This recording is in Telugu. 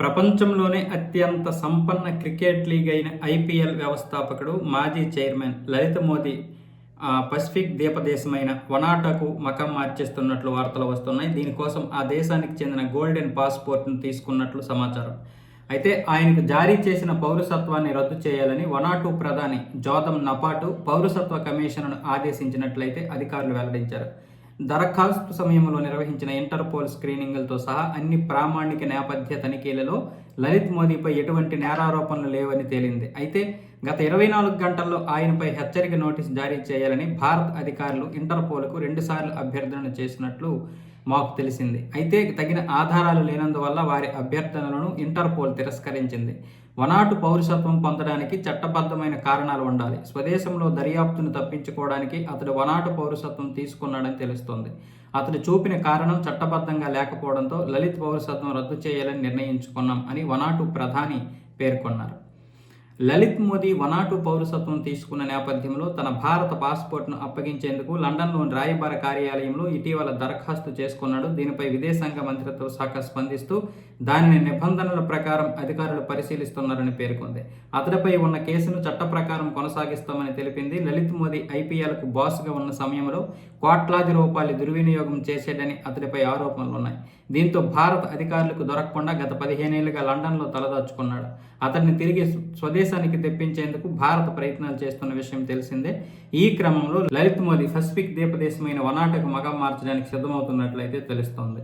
ప్రపంచంలోనే అత్యంత సంపన్న క్రికెట్ లీగ్ అయిన ఐపీఎల్ వ్యవస్థాపకుడు మాజీ చైర్మన్ లలిత మోదీ పసిఫిక్ ద్వీపదేశమైన వనాటాకు మకం మార్చేస్తున్నట్లు వార్తలు వస్తున్నాయి. దీనికోసం ఆ దేశానికి చెందిన గోల్డెన్ పాస్పోర్ట్ను తీసుకున్నట్లు సమాచారం. అయితే ఆయనకు జారీ చేసిన పౌరసత్వాన్ని రద్దు చేయాలని వనాటు ప్రధాని జోదం నపాటు పౌరసత్వ కమిషన్ను ఆదేశించినట్లయితే అధికారులు వెల్లడించారు. దరఖాస్తు సమయంలో నిర్వహించిన ఇంటర్పోల్ స్క్రీనింగ్లతో సహా అన్ని ప్రామాణిక నేపథ్య తనిఖీలలో లలిత్ మోదీపై ఎటువంటి నేరారోపణలు లేవని తేలింది. అయితే గత ఇరవై నాలుగు గంటల్లో ఆయనపై హెచ్చరిక నోటీస్ జారీ చేయాలని భారత్ అధికారులు ఇంటర్పోల్కు రెండుసార్లు అభ్యర్థనలు చేసినట్లు మాకు తెలిసింది. అయితే తగిన ఆధారాలు లేనందువల్ల వారి అభ్యర్థనలను ఇంటర్పోల్ తిరస్కరించింది. వనాటు పౌరసత్వం పొందడానికి చట్టబద్ధమైన కారణాలు ఉండాలి. స్వదేశంలో దర్యాప్తును తప్పించుకోవడానికి అతడు వనాటు పౌరసత్వం తీసుకున్నాడని తెలుస్తోంది. అతడు చూపిన కారణం చట్టబద్ధంగా లేకపోవడంతో లలిత్ పౌరసత్వం రద్దు చేయాలని నిర్ణయించుకున్నాం అని వనాటు ప్రధాని పేర్కొన్నారు. లలిత్ మోదీ వనాటు పౌరసత్వం తీసుకున్న నేపథ్యంలో తన భారత పాస్పోర్ట్ను అప్పగించేందుకు లండన్లోని రాయబార కార్యాలయంలో ఇటీవల దరఖాస్తు చేసుకున్నాడు. దీనిపై విదేశాంగ మంత్రిత్వ శాఖ స్పందిస్తూ దానిని నిబంధనల ప్రకారం అధికారులు పరిశీలిస్తున్నారని పేర్కొంది. అతడిపై ఉన్న కేసును చట్ట ప్రకారం కొనసాగిస్తామని తెలిపింది. లలిత్ మోదీ ఐపీఎల్కు బాస్గా ఉన్న సమయంలో కోట్లాది రూపాయలు దుర్వినియోగం చేసేడని అతడిపై ఆరోపణలు ఉన్నాయి. దీంతో భారత అధికారులకు దొరకకుండా గత పదిహేనేళ్ళుగా లండన్లో తలదాచుకున్నాడు. అతన్ని తిరిగి స్వదేశ దేశానికి తెప్పించేందుకు భారత ప్రయత్నాలు చేస్తున్న విషయం తెలిసిందే. ఈ క్రమంలో లలిత్ మోదీ పసిఫిక్ ద్వీపదేశమైన వనాటకు మగం మార్చడానికి సిద్ధమవుతున్నట్లయితే తెలుస్తోంది.